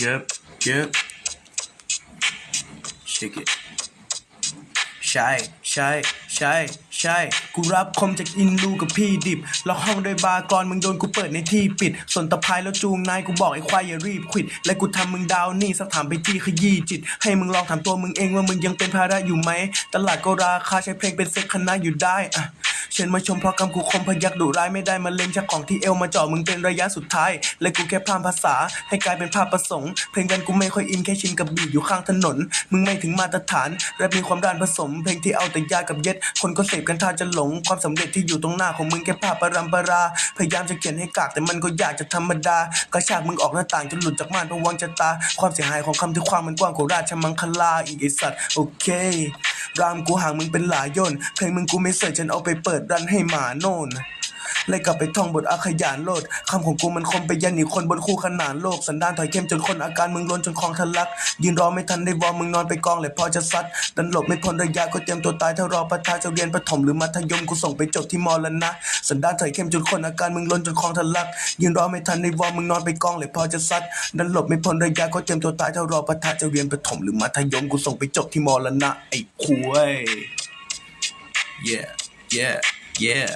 Yep, yep. Shake it. ใช่ใช่ใช่ใช่ กูรับคมจากอินลูกับพี่ดิบล็อกห้องโดยบาร์กรมึงโดนกูเปิดในที่ปิด ส่วนตะพายแล้วจูงนายกูบอกไอ้ควายอย่ารีบขิด และกูทำมึงดาวนี่สักถามไปที่ขยี้จิต ให้มึงลองถามตัวมึงเองว่ามึงยังเป็นภาระอยู่ไหม ตลาดก็ราคาใช้เพลงเป็นเซ็กคณะอยู่ได้อะ เชิญมาชมเพราะกำกูคมพยักดุร้ายไม่ได้มาเล็งชักของที่เอวมาเจาะมึงเป็นระยะสุดท้าย และกูแค่พามภาษา ให้กลายเป็นภาพประสงค์เพลงกันกูไม่ค่อยอินแค่ชินกับบีอยู่ข้างถนน มึงไม่ถึงมาตรฐานแรปมีความด้านผสม เพลงที่เอาแต่ยากับเย็ด คนก็เสพกันท่าจะหลงความสำเร็จที่อยู่ตรงหน้าของมึงแค่ภาพประรำปรา พยายามจะเขียนให้กากแต่มันก็ยากจะธรรมดากระชากมึงออกหน้าต่างจนหลุดจากม่านเพระวังชะตา ความเสียหายของคำที่ความมันกว้างกว่าราชมังคลาอีกไอสัตว์โอเค รามกูห่างมึงเป็นหลายย่นเพลงมึงกูไม่เสยฉันเอาไปเปิดรันให้หมาโน่น เลยกลับไปท่องบทอาขยานโลดคำของกูมันคมไปยันอีคนบนคู่ขนานโลก สันดานถอยเข้มจนคนอาการมึงล้นจนคลองทะลัก ยืนรอไม่ทันได้วอร์มมึงนอนไปกองเลยพอจะซัด ดันหลบไม่พ้นระยะก็เตรียมตัวตายถ้ารอประทาจะเรียนประถมหรือมัธยมกูส่งไปจบที่มอลนะ สันดานถอยเข้มจนคนอาการมึงล้นจนคลองทะลัก ยืนรอไม่ทันได้วอร์มมึงนอนไปกองเลยพอจะซัด ดันหลบไม่พ้นระยะก็เตรียมตัวตายถ้ารอประทาจะเรียนประถมหรือมัธยมกูส่งไปจบที่มอลนะไอ้คุย yeah yeah yeah